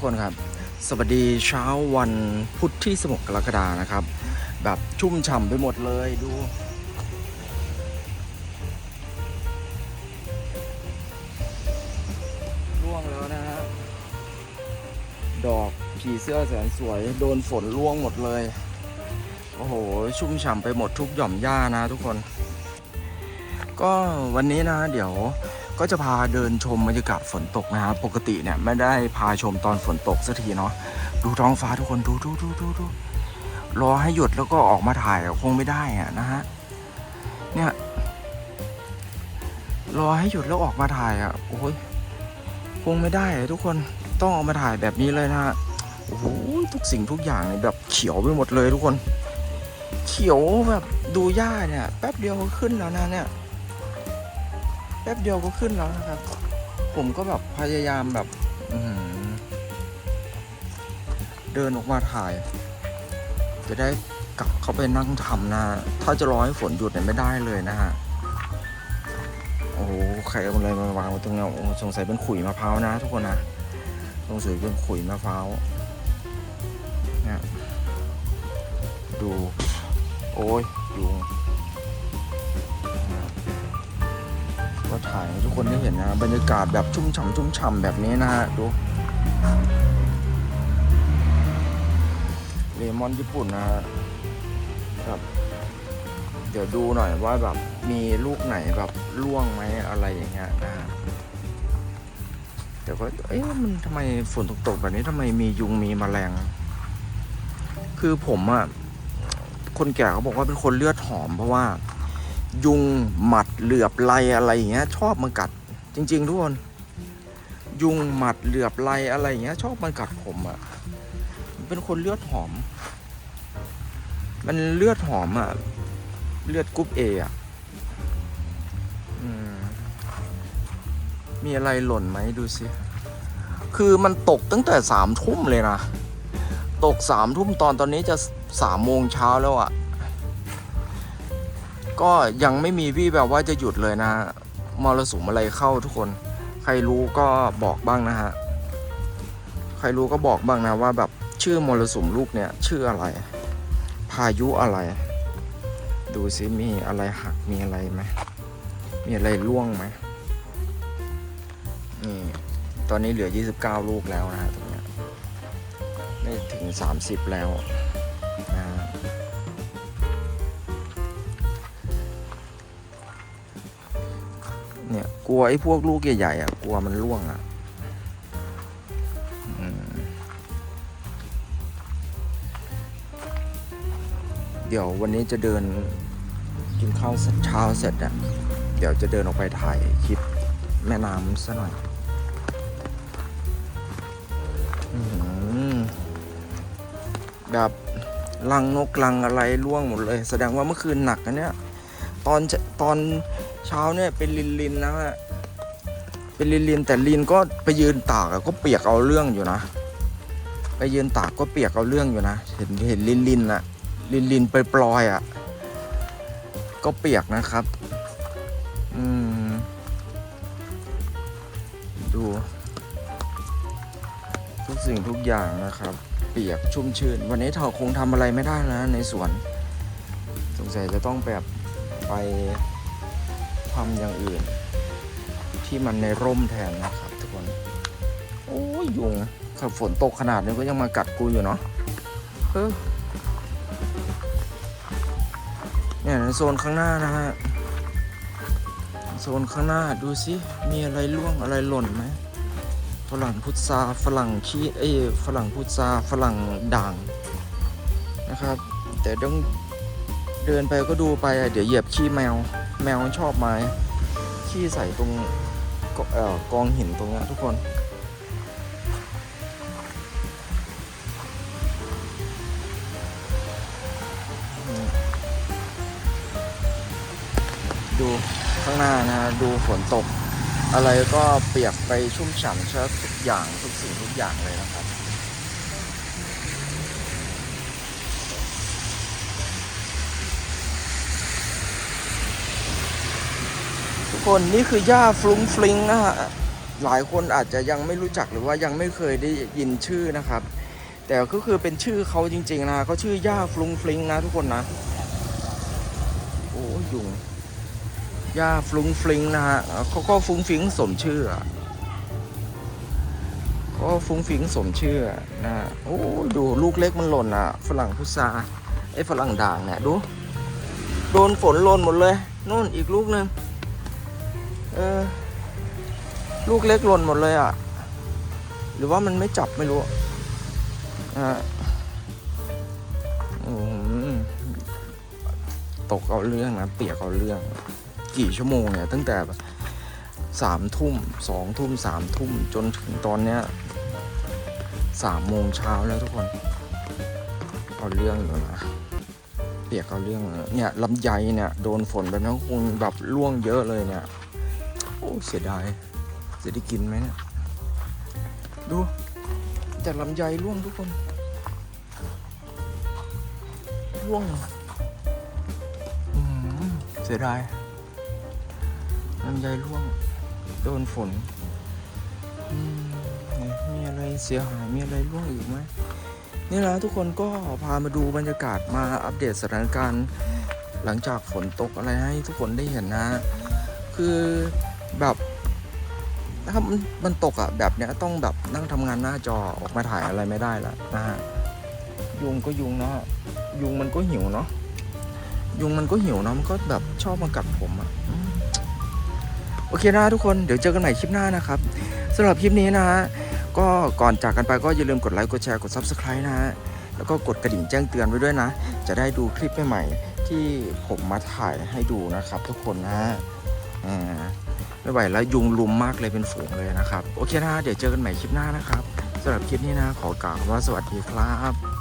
กคนครับ สวัสดีเช้าวันพุธที่ 16 กรกฎานะครับ แบบชุ่มฉ่ำไปหมดเลยดูร่วงแล้วนะฮะดอกผีเสื้อแสนสวย โดนฝนร่วงหมดเลย โอ้โห ชุ่มฉ่ำไปหมดทุกหย่อมหญ้านะทุกคน ก็วันนี้นะเดี๋ยว ก็จะพาเดินชมบรรยากาศฝนตกนะครับ ปกติเนี่ยไม่ได้พาชมตอนฝนตกสักทีเนาะ ดูท้องฟ้าทุกคนดูดูดูดูดูรอให้หยุดแล้วก็ออกมาถ่ายคงไม่ได้อะนะฮะ เนี่ย รอให้หยุดแล้วออกมาถ่ายอะโอ้ยคงไม่ได้ทุกคนต้องออกมาถ่ายแบบนี้เลยนะฮะ โอ้โหทุกสิ่งทุกอย่างเนี่ยแบบเขียวไปหมดเลยทุกคน เขียวแบบดูหญ้าเนี่ย แป๊บเดียวขึ้นแล้วนะเนี่ย ป๊บเดียวก็ขึ้นแล้วนะครับ ผมก็แบบพยายามแบบเดินออกมาถ่าย จะได้กลับเข้าไปนั่งทำนะถ้าจะรอให้ฝนหยุดเนี่ยไม่ได้เลยนะฮะโอ้โหใครเอาอะไรมาวางไว้ตรงนี้สงสัยเป็นขุยมะพร้าวนะ ทุกคนนะสงสัยเป็นขุยมะพร้าวเนี่ยดู โอ้ยดูน คนได้เห็นนะบรรยากาศแบบชุ่มฉ่ำชุ่มฉ่ำแบบนี้นะฮะดูเลมอนญี่ปุ่นนะฮะครับเดี๋ยวดูหน่อยว่าแบบมีลูกไหนแบบร่วงไหมอะไรอย่างเงี้ยนะฮะเดี๋ยวก็เอ๊ะมันทำไมฝนตกๆแบบนี้ทำไมมียุงมีแมลง คือผมอะคนแก่เขาบอกว่าเป็นคนเลือดหอมเพราะว่า ยุงหมัด เหลือบไลอะไรอย่างเงี้ย ชอบมากัด จริง ๆ ทุกคน ยุงหมัดเหลือบไลอะไรอย่างเงี้ย ชอบมากัดผมอะ่ะเป็นคนเลือดหอม มันเลือดหอมอะ่ะ เลือดกรุ๊ปเออะมมีอะไรหล่นไหมดูสิ คือมันตกตั้งแต่สามทุ่มเลยนะ ตกสามทุ่มตอนตอนนี้จะสามโมงเช้าแล้วอะ ก็ยังไม่มีวี่แบบว่าจะหยุดเลยนะมรสุมอะไรเข้าทุกคน ใครรู้ก็บอกบ้างนะฮะ ใครรู้ก็บอกบ้างนะว่าแบบชื่อมรสุมลูกเนี่ยชื่ออะไร พายุอะไร ดูสิมีอะไรหักมีอะไรไหมมีอะไรร่วงไหมนี่ตอนนี้เหลือ 29 ลูกแล้วนะฮะตรงเนี้ยไม่ถึง 30 แล้ว เนี่ย กลัวไอ้พวกลูกใหญ่ๆอะ กลัวมันร่วงอะเดี๋ยววันนี้จะเดินกินข้าวเช้าเสร็จอะ เดี๋ยวจะเดินออกไปถ่ายคลิปแม่น้ำซะหน่อยแบบลังนกลังอะไรร่วงหมดเลย แสดงว่าเมื่อคืนหนักนะเนี่ย ตอนตอนเช้าเนี่ยเป็นลินลินนะฮะเป็นลินลินแต่ลินก็ไปยืนตากก็เปียกเอาเรื่องอยู่นะ ไปยืนตากก็เปียกเอาเรื่องอยู่นะ เห็นเห็นลินลินอะลินลินไปปลอยอะก็เปียกนะครับ อืม ดู ทุกสิ่งทุกอย่างนะครับ เปียกชุ่มชื้น วันนี้เธอคงทำอะไรไม่ได้แล้วนะในสวน สงสัยจะต้องแบบ ไปทำอย่างอื่น ที่มันในร่มแทนนะครับทุกคน โอ้ยยุงขับฝนตกขนาดนี้ก็ยังมากัดกูอยู่เนาะเออเนี่ยในโซนข้างหน้านะฮะโซนข้างหน้าดูสิมีอะไรร่วงอะไรหล่นไหมฝรั่งพุทราฝรั่งขี้เอ้ฝรั่งพุทราฝรั่งด่างนะครับ แต่ต้อง เดินไปก็ดูไปเดี๋ยวเหยียบขี้แมว แมวชอบไมาขี้ใส่ตรงก็เอ่อกองหินตรงนี้ทุกคน ดูข้างหน้านะฮะดูฝนตก อะไรก็เปียกไปชุ่มฉ่ำเชื้อทุกอย่างทุกสิ่งทุกอย่างเลยนะครับ ทุกคนนี่คือหญ้าฟลุงฟลิงนะฮะหลายคนอาจจะยังไม่รู้จักหรือว่ายังไม่เคยได้ยินชื่อนะครับ แต่ก็คือเป็นชื่อเขาจริง ๆ นะเขาชื่อย่าฟลุงฟลิงนะทุกคนนะโอ้ยุงย่าฟลุงฟลิงนะฮะเขาก็ฟุ้งฟิงสมชื่อก็ฟุ้งฟิงสมชื่ออะนะโอ้ยดูลูกเล็กมันหล่นอะ ฝรั่งพุทราไอ้ฝรั่งด่างเนี่ยดู โดนฝนหล่นหมดเลยนู่นอีกลูกหนึ่ง เออ ลูกเล็กหล่นหมดเลยอะ หรือว่ามันไม่จับไม่รู้ อ่าอตกเอาเรื่องนะ เปียกเอาเรื่อง กี่ชั่วโมงเนี่ย ตั้งแต่สามทุ่มสองทุ่มสามทุ่มจนถึงตอนเนี้ยสามโมงเช้าแล้วทุกคนเอาเรื่องอยู่นะเปียกเอาเรื่องเนี่ยลำไยเนี่ย โดนฝนแบบนั้นคงแบบร่วงเยอะเลยเนี่ย โอ้เสียดาย จะได้กินไหมเนี่ยดูแต่ลำไยร่วงทุกคน ร่วงอืมเสียดายลำไยร่วง โดนฝนมมีอะไรเสียหาย มีอะไรร่วงอีกไหมนี่แหละทุกคนก็พามาดูบรรยากาศมาอัปเดตสถานการณ์ หลังจากฝนตกอะไรให้ทุกคนได้เห็นนะ คือ แบบถ้ามันมันตกอะแบบเนี้ยต้องแบบนั่งทำงานหน้าจอออกมาถ่ายอะไรไม่ได้ละนะฮะยุงก็ยุงเนาะยุงมันก็หิวเนาะยุงมันก็หิวเนาะมันก็แบบชอบมากัดผมอะอืมโอเคนะทุกคนเดี๋ยวเจอกันใหม่คลิปหน้านะครับสำหรับคลิปนี้นะฮะก็ก่อนจากกันไปก็อย่าลืมกดไลค์กดแชร์กด Subscribe นะฮะแล้วก็กดกระดิ่งแจ้งเตือนไว้ด้วยนะ จะได้ดูคลิปใหม่ๆที่ผมมาถ่ายให้ดูนะครับ ทุกคนนะฮะอ่า ไม่ไหวแล้วยุงลุมมากเลยเป็นฝูงเลยนะครับ โอเคนะเดี๋ยวเจอกันใหม่คลิปหน้านะครับสำหรับคลิปนี้นะขอกล่าวว่าสวัสดีครับ